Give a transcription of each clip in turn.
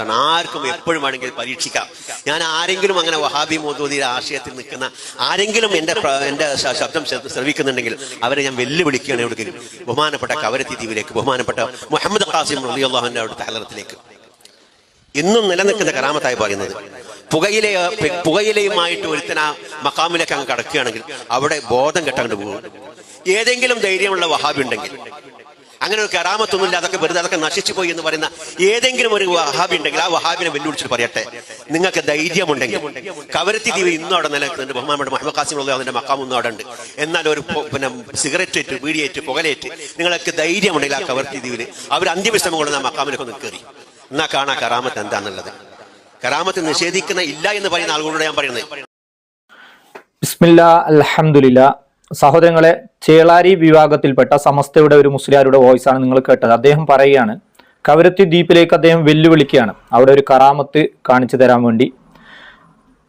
കറാമത്താണ് ആർക്കും എപ്പോഴും വേണമെങ്കിൽ പരീക്ഷിക്കാം. ഞാൻ ആരെങ്കിലും അങ്ങനെ വഹാബി മോദൂദിയുടെ ആശയത്തിൽ നിൽക്കുന്ന ആരെങ്കിലും എന്റെ എന്റെ ശബ്ദം ശ്രവിക്കുന്നുണ്ടെങ്കിൽ അവരെ ഞാൻ വെല്ലുവിളിക്കുകയാണ് എവിടെയെങ്കിലും ബഹുമാനപ്പെട്ട കവരത്തി ദ്വീപിലേക്ക് ബഹുമാനപ്പെട്ട മുഹമ്മദ് ഖാസിം റളിയല്ലാഹുവിന്റെ അവിടുത്തെ ഹലത്തിലേക്ക് ഇന്നും നിലനിൽക്കുന്ന കരാമത്തായി പറയുന്നത് പുകയില പുകയിലയുമായിട്ട് ഒരുത്തന മക്കാമിലേക്ക് അങ്ങ് കടക്കുകയാണെങ്കിൽ അവിടെ ബോധം കെട്ടങ്ങോട്ട് പോകും. ഏതെങ്കിലും ധൈര്യമുള്ള വഹാബി ഉണ്ടെങ്കിൽ അങ്ങനെ ഒരു കരാമത്തൊന്നുമില്ല അതൊക്കെ വെറുതെ അതൊക്കെ നശിച്ചു പോയി എന്ന് പറയുന്ന ഏതെങ്കിലും ഒരു വഹാബി ഉണ്ടെങ്കിൽ ആ വഹാബിനെ വെല്ലുവിളിച്ചിട്ട് പറയട്ടെ. നിങ്ങൾക്ക് ധൈര്യമുണ്ടെങ്കിൽ കവരത്തി ദ്വീപ് ഇന്നും അവിടെ നിലനിൽക്കുന്നുണ്ട്. ബഹുമാനപ്പെട്ട മുഹമ്മദ് ഉള്ള അതിന്റെ മക്കാം ഒന്നും അവിടെ ഉണ്ട്. എന്നാൽ ഒരു പിന്നെ സിഗരറ്റ് ഏറ്റ് ബീഡിയേറ്റ് പുകലേറ്റ് നിങ്ങൾക്ക് ധൈര്യമുണ്ടെങ്കിൽ ആ കവർത്തി ദ്വീപിൽ അവർ അന്ത്യവിശ്രമം ആ മക്കാമിനൊക്കെ ഒന്ന് കയറി. എന്നാ കാണാ കറാമത്ത് എന്താണെന്നുള്ളത് കറാമത്ത് നിഷേധിക്കുന്ന ഇല്ല എന്ന് പറയുന്ന ആളുകളോട് ഞാൻ പറയുന്നത്. ബിസ്മില്ല അൽഹംദുലില്ല. സഹോദരങ്ങളെ ചേളാരി വിഭാഗത്തിൽപ്പെട്ട സമസ്തയുടെ ഒരു മുസ്ലിയാരുടെ വോയിസ് ആണ് നിങ്ങൾ കേട്ടത്. അദ്ദേഹം പറയുകയാണ് കവരത്തി ദ്വീപിലേക്ക് അദ്ദേഹം വെല്ലുവിളിക്കുകയാണ്. അവിടെ ഒരു കറാമത്ത് കാണിച്ചു തരാൻ വേണ്ടി.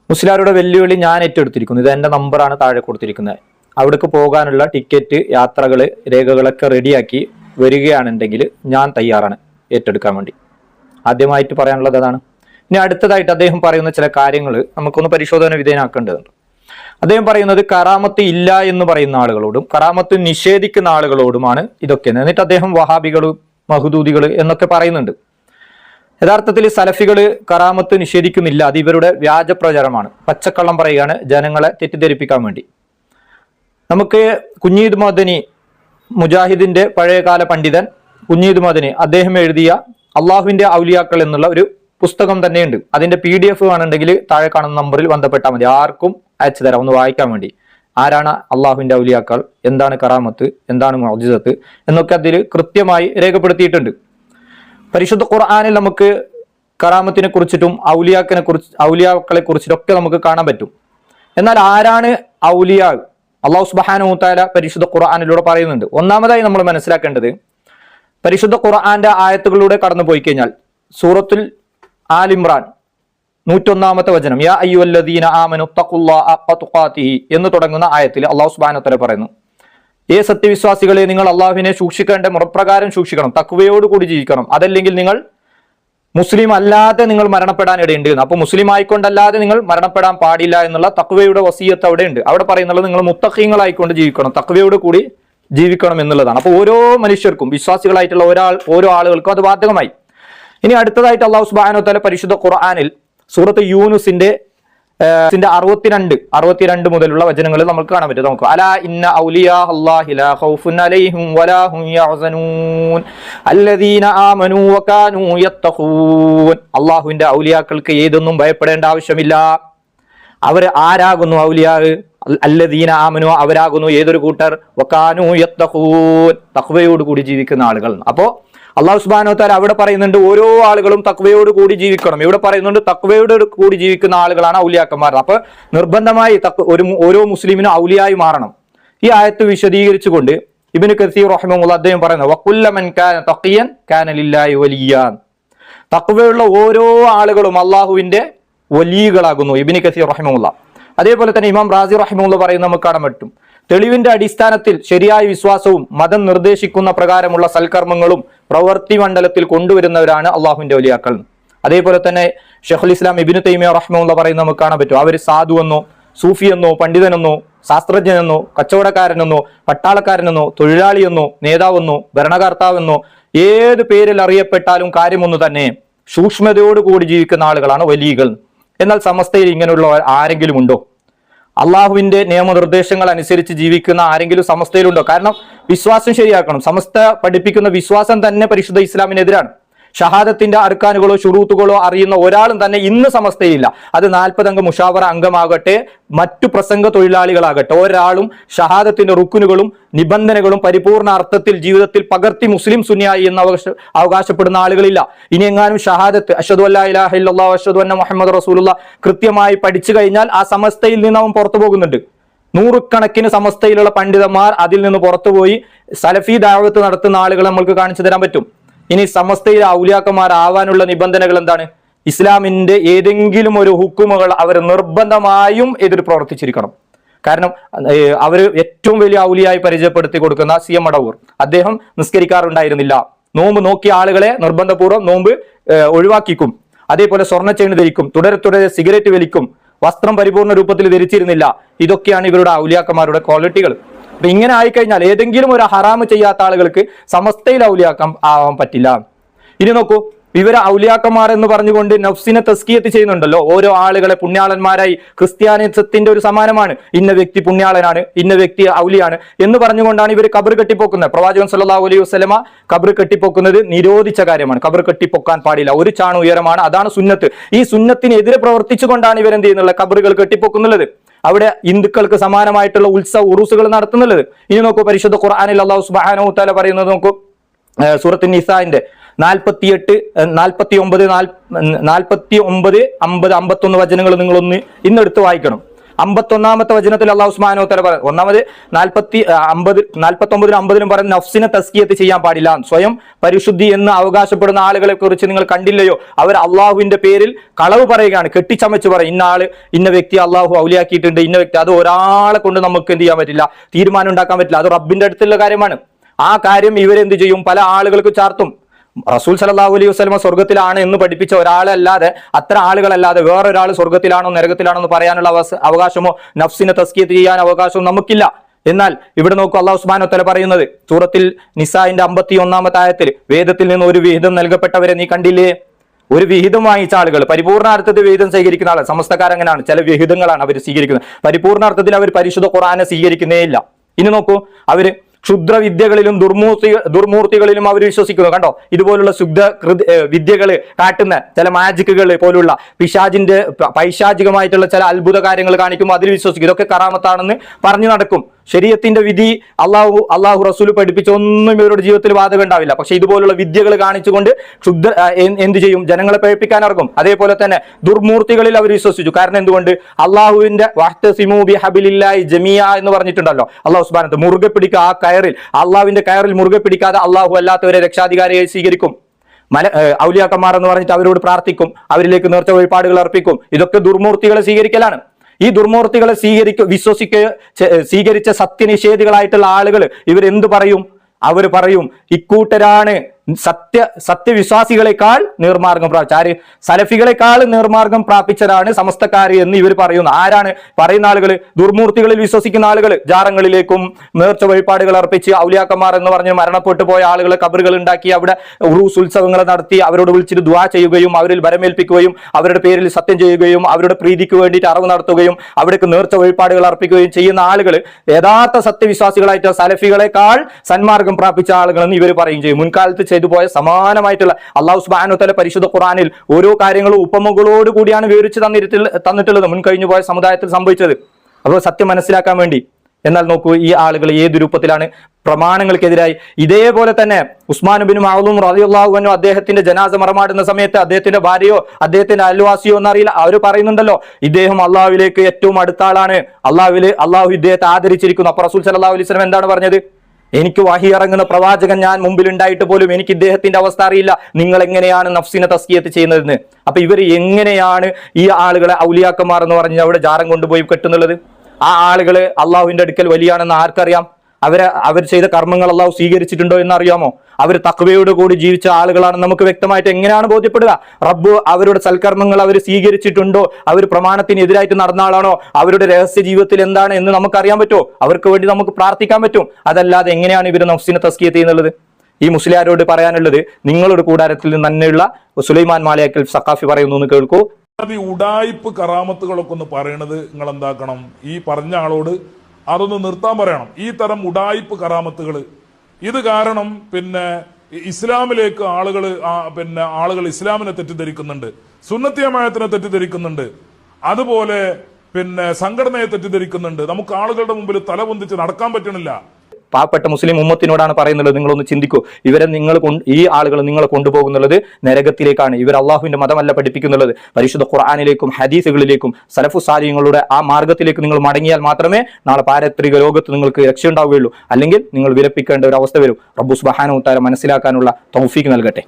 മുസ്ലിയാരുടെ വെല്ലുവിളി ഞാൻ ഏറ്റെടുത്തിരിക്കുന്നു. ഇത് എന്റെ നമ്പറാണ് താഴെ കൊടുത്തിരിക്കുന്നത്. അവിടേക്ക് പോകാനുള്ള ടിക്കറ്റ് യാത്രകൾ രേഖകളൊക്കെ റെഡിയാക്കി വരികയാണെന്നുണ്ടെങ്കിൽ ഞാൻ തയ്യാറാണ് ഏറ്റെടുക്കാൻ വേണ്ടി. ആദ്യമായിട്ട് പറയാനുള്ളത് അതാണ്. ഇനി അടുത്തതായിട്ട് അദ്ദേഹം പറയുന്ന ചില കാര്യങ്ങൾ നമുക്കൊന്ന് പരിശോധന വിധേയനാക്കേണ്ടതുണ്ട്. അദ്ദേഹം പറയുന്നത് കറാമത്ത് ഇല്ല എന്ന് പറയുന്ന ആളുകളോടും കറാമത്ത് നിഷേധിക്കുന്ന ആളുകളോടുമാണ് ഇതൊക്കെ. എന്നിട്ട് അദ്ദേഹം വഹാബികൾ മഹദൂദികൾ എന്നൊക്കെ പറയുന്നുണ്ട്. യഥാർത്ഥത്തിൽ സലഫികൾ കറാമത്ത് നിഷേധിക്കുന്നില്ല. അത് ഇവരുടെ വ്യാജ പ്രചാരമാണ് പച്ചക്കള്ളം പറയുകയാണ് ജനങ്ങളെ തെറ്റിദ്ധരിപ്പിക്കാൻ വേണ്ടി. നമുക്ക് കുഞ്ഞീദ് മദനി മുജാഹിദിന്റെ പഴയകാല പണ്ഡിതൻ കുഞ്ഞീദ് മദനി അദ്ദേഹം എഴുതിയ അള്ളാഹുവിന്റെ ഔലിയാക്കൾ എന്നുള്ള ഒരു പുസ്തകം തന്നെയുണ്ട്. അതിന്റെ പി ഡി എഫ് വേണമെങ്കിൽ താഴെ കാണുന്ന നമ്പറിൽ ബന്ധപ്പെട്ടാൽ മതി. ആർക്കും അയച്ചു തരാം. ഒന്ന് വായിക്കാൻ വേണ്ടി. ആരാണ് അള്ളാഹുവിന്റെ ഔലിയാക്കൾ? എന്താണ് കറാമത്ത്? എന്താണ് മോജിസത്ത്? എന്നൊക്കെ അതിൽ കൃത്യമായി രേഖപ്പെടുത്തിയിട്ടുണ്ട്. പരിശുദ്ധ ഖുർആാനിൽ നമുക്ക് കറാമത്തിനെ കുറിച്ചിട്ടും ഔലിയാക്കിനെ കുറിച്ച് ഔലിയാക്കളെ കുറിച്ചിട്ടൊക്കെ നമുക്ക് കാണാൻ പറ്റും. എന്നാൽ ആരാണ് ഔലിയാ? അള്ളാഹു സുബാനുത്താല പരിശുദ്ധ ഖുർആാനിലൂടെ പറയുന്നുണ്ട്. ഒന്നാമതായി നമ്മൾ മനസ്സിലാക്കേണ്ടത് പരിശുദ്ധ ഖുർആാന്റെ ആയത്തുകളിലൂടെ കടന്നു പോയി കഴിഞ്ഞാൽ സൂറത്തുൽ ആൽ ഇമ്രാൻ നൂറ്റൊന്നാമത്തെ വചനം യാ അയ്യുവല്ലദീന ആമനു തക്കുല്ലാത്തി എന്ന് തുടങ്ങുന്ന ആയത്തിൽ അള്ളാഹു സുബ്ഹാനഹു വതആല പറയുന്നു. ഏ സത്യവിശ്വാസികളെ നിങ്ങൾ അള്ളാഹുവിനെ സൂക്ഷിക്കേണ്ട മുറപ്രകാരം സൂക്ഷിക്കണം തക്കുവയോടുകൂടി ജീവിക്കണം. അതല്ലെങ്കിൽ നിങ്ങൾ മുസ്ലിം അല്ലാതെ നിങ്ങൾ മരണപ്പെടാൻ ഇടയുണ്ട്. അപ്പൊ മുസ്ലിം ആയിക്കൊണ്ടല്ലാതെ നിങ്ങൾ മരണപ്പെടാൻ പാടില്ല എന്നുള്ള തക്വയുടെ വസീയത്ത് അവിടെ ഉണ്ട്. അവിടെ പറയുന്നത് നിങ്ങൾ മുത്തഖീങ്ങളായിക്കൊണ്ട് ജീവിക്കണം തക്വയോട് കൂടി ജീവിക്കണം എന്നുള്ളതാണ്. അപ്പോൾ ഓരോ മനുഷ്യർക്കും വിശ്വാസികളായിട്ടുള്ള ഒരാൾ ഓരോ ആളുകൾക്കും അത് ബാധകമായി. ഇനി അടുത്തതായിട്ട് അള്ളാഹു സുബാനോ തല പരിശുദ്ധ ഖുർആാനിൽ സൂറത്ത് യൂനുസിന്റെ ന്റെ അറുപത്തിരണ്ട് അറുപത്തിരണ്ട് മുതലുള്ള വചനങ്ങൾ നമുക്ക് കാണാൻ പറ്റും. നമുക്ക് അലാ ഇന്ന ലാ ഖൗഫുൻ അലൈഹിം വലാ ഹും ഔലിയാക്കൾക്ക് ഏതൊന്നും ഭയപ്പെടേണ്ട ആവശ്യമില്ല. അവർ ആരാകുന്നു ഔലിയാഹ് അല്ലദീന ആമനു അവരാകുന്നു ഏതൊരു കൂട്ടർ? വക്കാനു യത്തഖൂൻ. തഖ്വയോട് കൂടി ജീവിക്കുന്ന ആളുകൾ. അപ്പോ അള്ളാഹു സുബാനോ താല അവിടെ പറയുന്നുണ്ട് ഓരോ ആളുകളും തക്വയോട് കൂടി ജീവിക്കണം. ഇവിടെ പറയുന്നുണ്ട് തക്വയോട് കൂടി ജീവിക്കുന്ന ആളുകളാണ് ഔലിയാക്കന്മാർ. അപ്പൊ നിർബന്ധമായി ഒരു ഓരോ മുസ്ലിമിനും ഔലിയായി മാറണം. ഈ ആയത്ത് വിശദീകരിച്ചുകൊണ്ട് ഇബിന് കസീർ റഹ്മുള്ള അദ്ദേഹം പറയുന്നത് വക്കുല്ലമൻ തക്വയുള്ള ഓരോ ആളുകളും അള്ളാഹുവിന്റെ വലിയകളാകുന്നു ഇബിന് കസീർ റഹ്മുള്ള അതേപോലെ തന്നെ ഇമാം റാസി റഹിമുള്ള പറയുന്നത് നമുക്ക് കാണാൻ പറ്റും. തെളിവിന്റെ അടിസ്ഥാനത്തിൽ ശരിയായ വിശ്വാസവും മതം നിർദ്ദേശിക്കുന്ന പ്രകാരമുള്ള സൽക്കർമ്മങ്ങളും പ്രവൃത്തി മണ്ഡലത്തിൽ കൊണ്ടുവരുന്നവരാണ് അള്ളാഹുവിന്റെ വലിയാക്കൾ. അതേപോലെ തന്നെ ഷെഖുൽ ഇസ്ലാം ഇബിന് തൈമിയ റഹ്മുള്ള പറയുന്ന നമുക്ക് കാണാൻ പറ്റും. അവർ സാധു എന്നോ സൂഫി എന്നോ പണ്ഡിതനെന്നോ ശാസ്ത്രജ്ഞനെന്നോ കച്ചവടക്കാരനെന്നോ പട്ടാളക്കാരനെന്നോ തൊഴിലാളിയെന്നോ നേതാവെന്നോ ഭരണകർത്താവെന്നോ ഏത് പേരിൽ അറിയപ്പെട്ടാലും കാര്യമൊന്നു തന്നെ സൂക്ഷ്മതയോടുകൂടി ജീവിക്കുന്ന ആളുകളാണ് വലിയകൾ എന്നാൽ സമസ്തയിൽ ഇങ്ങനെയുള്ള ആരെങ്കിലും ഉണ്ടോ? അള്ളാഹുവിന്റെ നിയമനിർദ്ദേശങ്ങൾ അനുസരിച്ച് ജീവിക്കുന്ന ആരെങ്കിലും സമസ്തയിലുണ്ടോ? കാരണം വിശ്വാസം ശരിയാക്കണം. സമസ്ത പഠിപ്പിക്കുന്ന വിശ്വാസം തന്നെ പരിശുദ്ധ ഇസ്ലാമിനെതിരാണ്. ഷഹാദത്തിന്റെ അർക്കാനുകളോ ഷുറൂത്തുകളോ അറിയുന്ന ഒരാളും തന്നെ ഇന്ന് സമസ്തയില്ല. അത് നാൽപ്പതംഗ മുഷാവറ അംഗമാകട്ടെ മറ്റു പ്രസംഗ തൊഴിലാളികളാകട്ടെ ഒരാളും ഷഹാദത്തിന്റെ റുക്കുനുകളും നിബന്ധനകളും പരിപൂർണ അർത്ഥത്തിൽ ജീവിതത്തിൽ പകർത്തി മുസ്ലിം സുന്നിയായി എന്ന് അവകാശ അവകാശപ്പെടുന്ന ആളുകളില്ല. ഇനി എങ്ങാനും ഷഹാദത്ത് അഷദു അല്ലാഹില്ലാ അഷദ് അന്ന മുഹമ്മദ് റസൂലുള്ള കൃത്യമായി പഠിച്ചു കഴിഞ്ഞാൽ ആ സമസ്തയിൽ നിന്ന് അവൻ പുറത്തു പോകുന്നുണ്ട്. നൂറുകണക്കിന് സമസ്തയിലുള്ള പണ്ഡിതന്മാർ അതിൽ നിന്ന് പുറത്തുപോയി സലഫി ദാവത്ത് നടത്തുന്ന ആളുകളെ നമ്മൾക്ക് കാണിച്ചു തരാൻ പറ്റും. ഇനി സമസ്തയിലെ ഔലിയാക്കന്മാരാവാനുള്ള നിബന്ധനകൾ എന്താണ്? ഇസ്ലാമിന്റെ ഏതെങ്കിലും ഒരു ഹുക്കുമകൾ അവർ നിർബന്ധമായും എതിർ പ്രവർത്തിച്ചിരിക്കണം. കാരണം അവർ ഏറ്റവും വലിയ ഔലിയായി പരിചയപ്പെടുത്തി കൊടുക്കുന്ന സി എം അടവൂർ. അദ്ദേഹം നിസ്കരിക്കാറുണ്ടായിരുന്നില്ല. നോമ്പ് നോക്കിയ ആളുകളെ നിർബന്ധപൂർവം നോമ്പ് ഒഴിവാക്കിക്കും. അതേപോലെ സ്വർണ ചെയിൻ ധരിക്കും തുടരെ തുടരെ സിഗരറ്റ് വലിക്കും വസ്ത്രം പരിപൂർണ രൂപത്തിൽ ധരിച്ചിരുന്നില്ല. ഇതൊക്കെയാണ് ഇവരുടെ ഔലിയാക്കന്മാരുടെ ക്വാളിറ്റികൾ. അപ്പൊ ഇങ്ങനെ ആയിക്കഴിഞ്ഞാൽ ഏതെങ്കിലും ഒരു ഹറാമ് ചെയ്യാത്ത ആളുകൾക്ക് സമസ്തയിൽ ഔലിയാക്കാൻ ആവാൻ പറ്റില്ല. ഇനി നോക്കൂ ഇവരെ ഔലിയാക്കന്മാർ എന്ന് പറഞ്ഞുകൊണ്ട് നഫ്സിനെ തസ്കിയത്ത് ചെയ്യുന്നുണ്ടല്ലോ. ഓരോ ആളുകളെ പുണ്യാളന്മാരായി ക്രിസ്ത്യാനിസത്തിന്റെ ഒരു സമാനമാണ് ഇന്ന വ്യക്തി പുണ്യാളനാണ് ഇന്ന വ്യക്തി ഔലിയാണ് എന്ന് പറഞ്ഞുകൊണ്ടാണ് ഇവർ കബർ കെട്ടിപ്പോക്കുന്നത്. പ്രവാചകൻ സല്ലാ അലൈഹി വസ്ലമ കബർ കെട്ടിപ്പോക്കുന്നത് നിരോധിച്ച കാര്യമാണ്. കബർ കെട്ടിപ്പൊക്കാൻ പാടില്ല. ഒരു ചാണ് ഉയരമാണ്. അതാണ് സുന്നത്ത്. ഈ സുന്നത്തിനെതിരെ പ്രവർത്തിച്ചുകൊണ്ടാണ് ഇവരെന്ത് ചെയ്യുന്നത്? കബറുകൾ കെട്ടിപ്പോക്കുന്നുള്ളത് അവിടെ ഹിന്ദുക്കൾക്ക് സമാനമായിട്ടുള്ള ഉത്സവ ഉറൂസുകൾ നടത്തുന്നുള്ളത് ഇനി നോക്കൂ പരിശുദ്ധ ഖുർആാനിൽ അള്ളാഹു സുബാനോ തല പറയുന്നത് നോക്കൂ. സൂറത്ത് നിസാന്റെ നാൽപ്പത്തിയെട്ട് നാൽപ്പത്തി ഒമ്പത് നാൽപ്പത്തി ഒമ്പത് അമ്പത് അമ്പത്തൊന്ന് വചനങ്ങൾ നിങ്ങളൊന്ന് ഇന്നെടുത്ത് വായിക്കണം. അമ്പത്തൊന്നാമത്തെ വചനത്തിൽ അള്ളാഹു ഉസ്മാനോ തല പറ ഒന്നാമത് നാൽപ്പത്തി അമ്പത് നാൽപ്പത്തി ഒമ്പതിനും അമ്പതിനും പറയുന്ന നഫ്സിനെ തസ്കിയത്ത് ചെയ്യാൻ പാടില്ല. സ്വയം പരിശുദ്ധി എന്ന് അവകാശപ്പെടുന്ന ആളുകളെ കുറിച്ച് നിങ്ങൾ കണ്ടില്ലയോ? അവർ അള്ളാഹുവിന്റെ പേരിൽ കളവ് പറയുകയാണ്. കെട്ടിച്ചമച്ച് പറയും. ഇന്ന ആൾ ഇന്ന വ്യക്തി അള്ളാഹു ഔലിയാക്കിയിട്ടുണ്ട്. ഇന്ന വ്യക്തി അത് ഒരാളെ കൊണ്ട് നമുക്ക് എന്ത് ചെയ്യാൻ പറ്റില്ല. തീരുമാനം ഉണ്ടാക്കാൻ പറ്റില്ല. അത് റബ്ബിന്റെ അടുത്തുള്ള കാര്യമാണ്. ആ കാര്യം ഇവരെന്ത് ചെയ്യും? പല ആളുകൾക്ക് ചാർത്തും. റസൂൽ സലാഹു അലൈഹി വസ്ലമ സ്വർഗത്തിലാണ് എന്ന് പഠിപ്പിച്ച ഒരാളല്ലാതെ അത്ര ആളുകളല്ലാതെ വേറൊരാൾ സ്വർഗത്തിലാണോ നരകത്തിലാണോ എന്ന് പറയാനുള്ള അവകാശമോ നഫ്സിനെ തസ്കിയത്ത് ചെയ്യാൻ അവകാശമോ നമുക്കില്ല. എന്നാൽ ഇവിടെ നോക്കൂ അള്ളാഹു ഉസ്മാൻ ഒത്തല പറയുന്നത് സൂറത്തിൽ നിസായിന്റെ അമ്പത്തി ഒന്നാമത്തെ ആയത്തിൽ വേദത്തിൽ നിന്ന് ഒരു വിഹിതം നൽകപ്പെട്ടവരെ നീ കണ്ടില്ലേ? ഒരു വിഹിതം വാങ്ങിച്ച ആളുകൾ പരിപൂർണാർത്ഥത്തിൽ വിഹിതം സ്വീകരിക്കുന്ന ആൾ സമസ്തക്കാരങ്ങനാണ്. ചില വിഹിതങ്ങളാണ് അവർ സ്വീകരിക്കുന്നത്. പരിപൂർണാർത്ഥത്തിൽ അവർ പരിശുദ്ധ ഖുറാനെ സ്വീകരിക്കുന്നേ ഇല്ല. ഇനി നോക്കൂ അവർ ക്ഷുദ്ര വിദ്യകളിലും ദുർമൂർത്തി ദുർമൂർത്തികളിലും അവർ വിശ്വസിക്കുന്നു. കണ്ടോ? ഇതുപോലുള്ള ശുദ്ധ വിദ്യകൾ കാട്ടുന്ന ചില മാജിക്കുകൾ പോലുള്ള പിശാജിന്റെ പൈശാചികമായിട്ടുള്ള ചില അത്ഭുത കാര്യങ്ങൾ കാണിക്കുമ്പോൾ അതിൽ വിശ്വസിക്കും. ഇതൊക്കെ കറാമത്താണെന്ന് പറഞ്ഞു നടക്കും. ശരീരത്തിന്റെ വിധി അള്ളാഹു അള്ളാഹു റസൂൽ പഠിപ്പിച്ച ഒന്നും ഇവരുടെ ജീവിതത്തിൽ ബാധകം ഉണ്ടാവില്ല. പക്ഷെ ഇതുപോലുള്ള വിദ്യകൾ കാണിച്ചുകൊണ്ട് ക്ഷുദ്ധ എന്ത് ചെയ്യും? ജനങ്ങളെ പേപ്പിക്കാൻ ഇറങ്ങും. അതേപോലെ തന്നെ ദുർമൂർത്തികളിൽ അവർ വിശ്വസിച്ചു. കാരണം എന്തുകൊണ്ട്? അള്ളാഹുവിന്റെ ജമിയ എന്ന് പറഞ്ഞിട്ടുണ്ടല്ലോ. അള്ളാഹു സുബാനത്ത് മുറുകെ പിടിക്കുക ആ കയറിൽ. അള്ളാഹുവിന്റെ കയറിൽ മുറുകെ പിടിക്കാതെ അള്ളാഹു അല്ലാത്തവരെ രക്ഷാധികാരിയായി സ്വീകരിക്കും. മല ഔലിയാക്കന്മാർ എന്ന് പറഞ്ഞിട്ട് അവരോട് പ്രാർത്ഥിക്കും. അവരിലേക്ക് നേർച്ച വഴിപാടുകൾ അർപ്പിക്കും. ഇതൊക്കെ ദുർമൂർത്തികളെ സ്വീകരിക്കലാണ്. ഈ ദുർമൂർത്തികളെ സ്വീകരിക്കുക വിശ്വസിക്കുക സ്വീകരിച്ച സത്യനിഷേധികളായിട്ടുള്ള ആളുകൾ ഇവരെന്തു പറയും? അവർ പറയും ഇക്കൂട്ടരാണ് സത്യ സത്യവിശ്വാസികളെക്കാൾ നീർമാർഗം പ്രാപിച്ച ആര്? സലഫികളെക്കാൾ നീർമാർഗം പ്രാപിച്ചതാണ് സമസ്തക്കാർ എന്ന് ഇവർ പറയുന്നു. ആരാണ്? പറയുന്ന ആളുകൾ ദുർമൂർത്തികളിൽ വിശ്വസിക്കുന്ന ആളുകൾ ജാറങ്ങളിലേക്കും നേർച്ച വഴിപാടുകൾ അർപ്പിച്ച് ഔലിയാക്കന്മാർ എന്ന് പറഞ്ഞ് മരണപ്പെട്ടു പോയ ആളുകളെ കബറുകൾ ഉണ്ടാക്കി അവിടെ ഉറൂസ് ഉത്സവങ്ങൾ നടത്തി അവരോട് വിളിച്ചിട്ട് ദുവാ ചെയ്യുകയും അവരിൽ വരമേൽപ്പിക്കുകയും അവരുടെ പേരിൽ സത്യം ചെയ്യുകയും അവരുടെ പ്രീതിക്ക് വേണ്ടിയിട്ട് അറിവ് നടത്തുകയും അവിടേക്ക് നേർച്ച വഴിപാടുകൾ അർപ്പിക്കുകയും ചെയ്യുന്ന ആളുകൾ യഥാർത്ഥ സത്യവിശ്വാസികളായിട്ട് സലഫികളെക്കാൾ സന്മാർഗം പ്രാപിച്ച ആളുകളെന്ന് ഇവർ പറയുകയും ചെയ്യും. മുൻകാലത്ത് ചെയ്തു പോയ സമാനമായിട്ടുള്ള അള്ളാഹു സുബാനു തല പരിശുദ്ധ ഖുറാനിൽ ഓരോ കാര്യങ്ങളും ഉപമകളോട് കൂടിയാണ് വിവരിച്ച് തന്നിട്ടുള്ള തന്നിട്ടുള്ളത് മുൻകഴിഞ്ഞു പോയ സമുദായത്തിൽ സംഭവിച്ചത്. അപ്പോൾ സത്യം മനസ്സിലാക്കാൻ വേണ്ടി. എന്നാൽ നോക്കൂ ഈ ആളുകൾ ഏത് രൂപത്തിലാണ് പ്രമാണങ്ങൾക്കെതിരായി? ഇതേപോലെ തന്നെ ഉസ്മാൻ ബിൻ മാവലും റളിയല്ലാഹു അദ്ദേഹത്തിന്റെ ജനാസ മറമാടുന്ന സമയത്ത് അദ്ദേഹത്തിന്റെ ഭാര്യയോ അദ്ദേഹത്തിന്റെ അയൽവാസിയോ എന്നറിയില്ല. അവർ പറയുന്നുണ്ടല്ലോ ഇദ്ദേഹം അള്ളാഹുവിലേക്ക് ഏറ്റവും അടുത്ത ആളാണ്. അള്ളാഹുവിൽ അള്ളാഹു ഇദ്ദേഹത്തെ ആദരിച്ചിരിക്കുന്നു. അപ്പൊ റസൂൽ സല്ലല്ലാഹു അലൈഹി വസല്ലം എന്താണ് പറഞ്ഞത്? എനിക്ക് വാഹി ഇറങ്ങുന്ന പ്രവാചകൻ ഞാൻ മുമ്പിൽ ഉണ്ടായിട്ട് പോലും എനിക്ക് ഇദ്ദേഹത്തിന്റെ അവസ്ഥ അറിയില്ല. നിങ്ങൾ എങ്ങനെയാണ് നഫ്സിനെ തസ്കിയത്ത് ചെയ്യുന്നതെന്ന്? അപ്പൊ ഇവർ എങ്ങനെയാണ് ഈ ആളുകളെ ഔലിയാക്കന്മാർ എന്ന് പറഞ്ഞ് അവിടെ ജാരം കൊണ്ടുപോയി കെട്ടുന്നുള്ളത്? ആ ആളുകൾ അള്ളാഹുവിന്റെ അടുക്കൽ വലിയാണെന്ന് ആർക്കറിയാം? അവരെ അവർ ചെയ്ത കർമ്മങ്ങൾ അള്ളാഹു സ്വീകരിച്ചിട്ടുണ്ടോ എന്ന് അറിയാമോ അവർ തക്വയോട് കൂടി ജീവിച്ച ആളുകളാണ്. നമുക്ക് വ്യക്തമായിട്ട് എങ്ങനെയാണ് ബോധ്യപ്പെടുക? റബ്ബ് അവരുടെ സൽക്കർമ്മങ്ങൾ അവർ സ്വീകരിച്ചിട്ടുണ്ടോ? അവർ പ്രമാണത്തിന് എതിരായിട്ട് നടന്ന ആളാണോ? അവരുടെ രഹസ്യ ജീവിതത്തിൽ എന്താണ് എന്ന് നമുക്ക് അറിയാൻ പറ്റുമോ അവർക്ക് വേണ്ടി നമുക്ക് പ്രാർത്ഥിക്കാൻ പറ്റും. അതല്ലാതെ എങ്ങനെയാണ് ഇവർ നഫ്സിനെ തസ്കിയ ചെയ്യുന്നുള്ളത് ഈ മുസ്ലിയാരോട് പറയാനുള്ളത് നിങ്ങളുടെ കൂടാരത്തിൽ നിന്ന് തന്നെയുള്ള സുലൈമാൻ മാലയാക്കൽ സക്കാഫി പറയുന്നു എന്ന് കേൾക്കൂ. ഈ ഉടായിപ്പ് കറാമത്തുകളൊക്കെ ഒന്ന് പറയണത് നിങ്ങൾ എന്താക്കണം ഈ പറഞ്ഞ ആളോട് അതൊന്ന് നിർത്താൻ പറയണം. ഈ തരം ഉടായിപ്പ് കറാമത്തുകൾ ഇത് കാരണം പിന്നെ ഇസ്ലാമിലേക്ക് ആളുകൾ പിന്നെ ആളുകൾ ഇസ്ലാമിനെ തെറ്റിദ്ധരിക്കുന്നുണ്ട്. സുന്നത്തിയമായത്തിനെ തെറ്റിദ്ധരിക്കുന്നുണ്ട്. അതുപോലെ പിന്നെ സംഘടനയെ തെറ്റിദ്ധരിക്കുന്നുണ്ട്. നമുക്ക് ആളുകളുടെ മുമ്പിൽ തല പൊന്തിച്ച് നടക്കാൻ പറ്റണില്ല. പാവപ്പെട്ട മുസ്ലിം ഉമ്മത്തിനോടാണ് പറയുന്നത് നിങ്ങളൊന്ന് ചിന്തിക്കൂ. ഇവരെ നിങ്ങൾ ഈ ആളുകൾ നിങ്ങളെ കൊണ്ടുപോകുന്നുള്ളത് നരകത്തിലേക്കാണ്. ഇവർ അള്ളാഹുവിന്റെ മതമല്ല പഠിപ്പിക്കുന്നുള്ളത് പരിശുദ്ധ ഖുർആാനിലേക്കും ഹദീസുകളിലേക്കും സലഫു സാലിങ്ങളുടെ ആ മാർഗത്തിലേക്ക് നിങ്ങൾ മടങ്ങിയാൽ മാത്രമേ നാളെ പാരത്രിക ലോകത്ത് നിങ്ങൾക്ക് രക്ഷയുണ്ടാവുകയുള്ളൂ. അല്ലെങ്കിൽ നിങ്ങൾ വിലപ്പിക്കേണ്ട ഒരു അവസ്ഥ വരും. റബ്ബു സുബഹാനു താര മനസ്സിലാക്കാനുള്ള തൗഫീക്ക് നൽകട്ടെ.